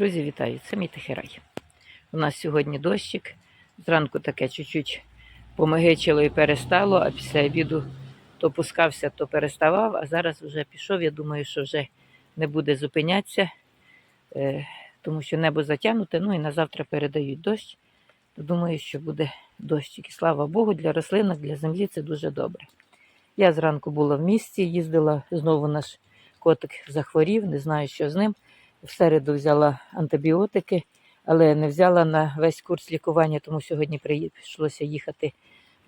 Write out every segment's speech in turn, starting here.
Друзі, вітаю! Це мій Тихий У нас сьогодні дощик. Зранку таке чуть-чуть помигичило і перестало, а після обіду то пускався, то переставав, а зараз вже пішов. Я думаю, що вже не буде зупинятися, е, тому що небо затягнуте, ну і на завтра передають дощ. Думаю, що буде дощик. І слава Богу, для рослинок, для землі це дуже добре. Я зранку була в місті, їздила, знову наш котик захворів, не знаю, що з ним. В середу взяла антибіотики, але не взяла на весь курс лікування, тому сьогодні прийшлося їхати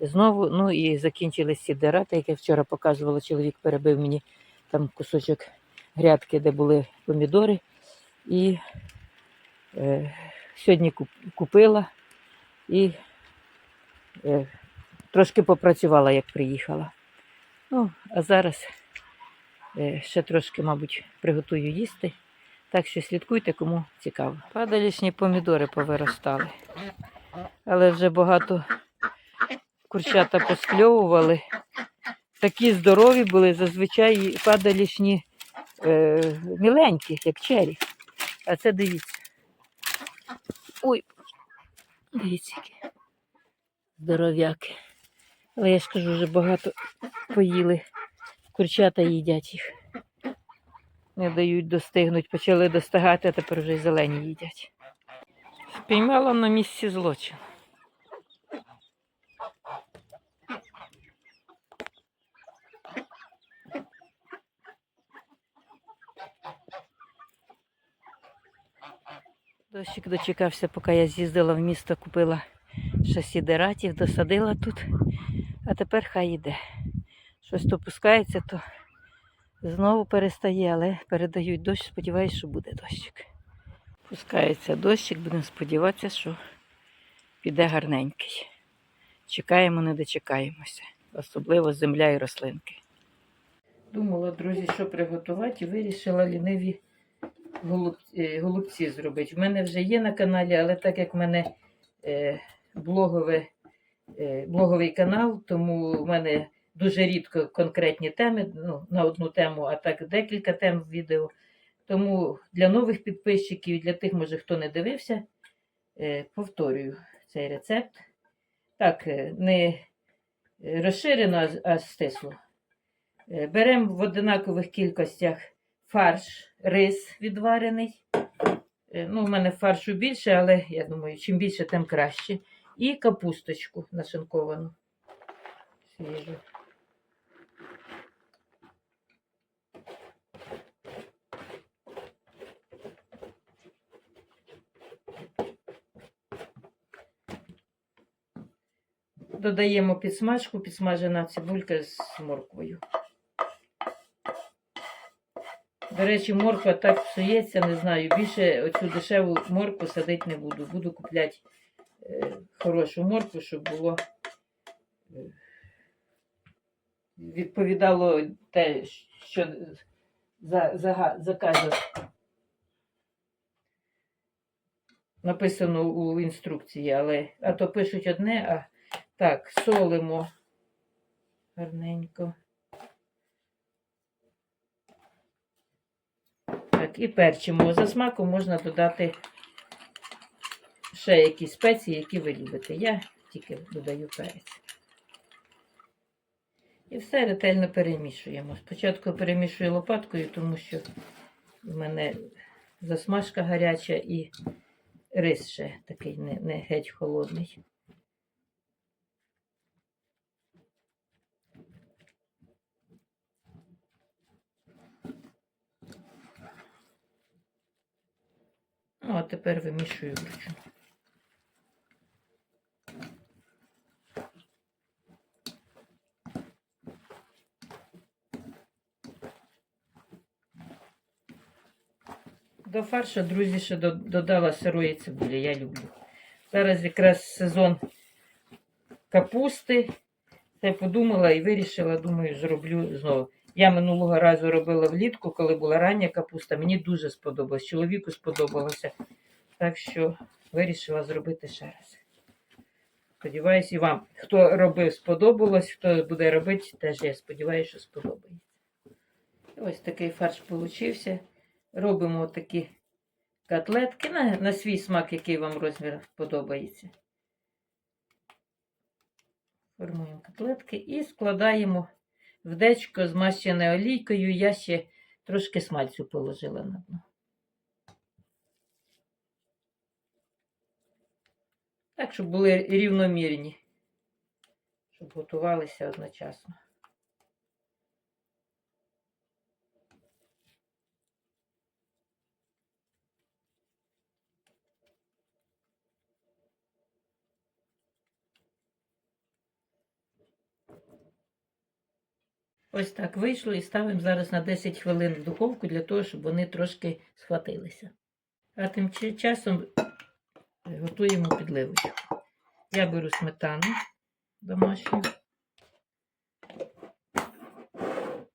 знову. Ну і закінчились ці дерати, які вчора показувала. Чоловік перебив мені там кусочок грядки, де були помідори. І е, сьогодні купила і е, трошки попрацювала, як приїхала. Ну, а зараз е, ще трошки, мабуть, приготую їсти. Так що слідкуйте, кому цікаво. Падалішні помідори повиростали. Але вже багато курчата поскльовували. Такі здорові були, зазвичай падалішні е, міленькі, як чері. А це дивіться. Ой, дивіться, які здоров'яки. Але я ж кажу, вже багато поїли. Курчата їдять їх не дають достигнуть, почали достигати, а тепер вже й зелені їдять. Спіймала на місці злочину. Дощик дочекався, поки я з'їздила в місто, купила шасі дератів, досадила тут, а тепер хай іде. Щось то пускається, то Знову перестає, але передають дощ, сподіваюся, що буде дощик. Пускається дощик, будемо сподіватися, що піде гарненький. Чекаємо, не дочекаємося, особливо земля і рослинки. Думала, друзі, що приготувати, і вирішила ліниві е, голубці зробити. В мене вже є на каналі, але так як в мене е, блогове, е, блоговий канал, тому в мене дуже рідко конкретні теми ну, на одну тему, а так декілька тем в відео. Тому для нових підписчиків, для тих, може, хто не дивився, е, повторюю цей рецепт. Так, е, не розширено, а- стисло. Е, Беремо в одинакових кількостях фарш, рис відварений. Ну, у мене фаршу більше, але я думаю, чим більше, тим краще. І капусточку нашинковану. Свіжу. Додаємо підсмажку, підсмажена цибулька з морквою. До речі, морква так псується, не знаю. Більше оцю дешеву моркву садити не буду. Буду купляти е, хорошу моркву, щоб було е, відповідало те, що за, за, закаже. Написано у інструкції, але а то пишуть одне, а так, солимо гарненько. Так, і перчимо. За смаком можна додати ще якісь спеції, які ви любите. Я тільки додаю перець. І все ретельно перемішуємо. Спочатку перемішую лопаткою, тому що в мене засмажка гаряча і рис ще такий не, не геть холодний. Ну, а тепер вимішую вручну. До фаршу, друзі, ще додала сирої цибулі, я люблю. Зараз якраз сезон капусти. Й подумала і вирішила, думаю, зроблю знову. Я минулого разу робила влітку, коли була рання капуста. Мені дуже сподобалось. Чоловіку сподобалося. Так що вирішила зробити ще раз. Сподіваюсь, і вам, хто робив, сподобалось, хто буде робити, теж я сподіваюся, що сподобається. Ось такий фарш получився. Робимо такі котлетки на, на свій смак, який вам розмір подобається. Формуємо котлетки і складаємо в дечко змащене олійкою. Я ще трошки смальцю положила на дно. Так, щоб були рівномірні, щоб готувалися одночасно. Ось так вийшло і ставимо зараз на 10 хвилин в духовку для того, щоб вони трошки схватилися. А тим часом е, готуємо підливочку. Я беру сметану домашню,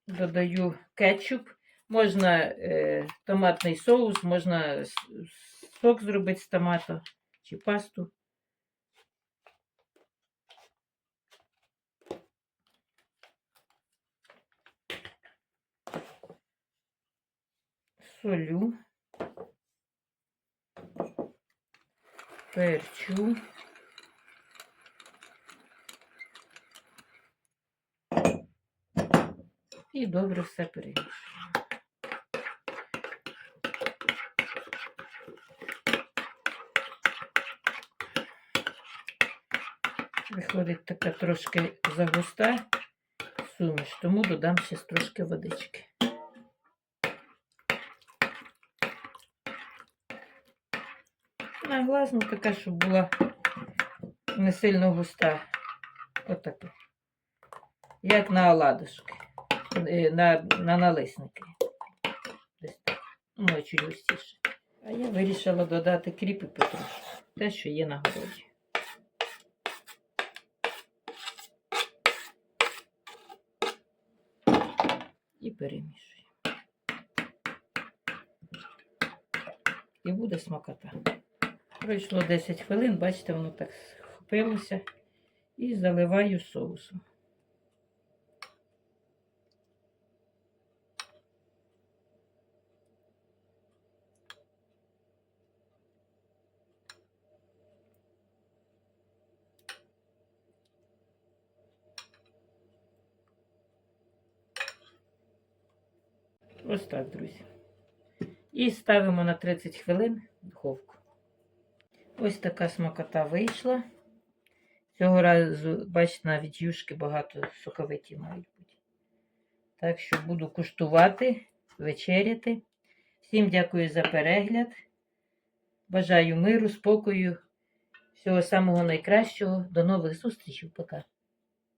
додаю кетчуп, можна е, томатний соус, можна сок зробити з томату чи пасту. Солю, перчу. І добре все перемішуємо. Виходить така трошки загуста суміш, тому додам ще трошки водички. Наглазну така, щоб була не сильно густа. Отака. Як на оладушки. Е, На, на налисники. Десь так. Ну, чуть густіше. А я вирішила додати кріп і. Те, що є на городі. І перемішуємо. І буде смакота. Пройшло 10 хвилин, бачите, воно так схопилося. І заливаю соусом. Ось так, друзі. І ставимо на 30 хвилин в духовку. Ось така смакота вийшла. Цього разу, бачите, навіть юшки багато соковиті мають бути. Так що буду куштувати, вечеряти. Всім дякую за перегляд. Бажаю миру, спокою, всього самого найкращого. До нових зустрічей. Пока.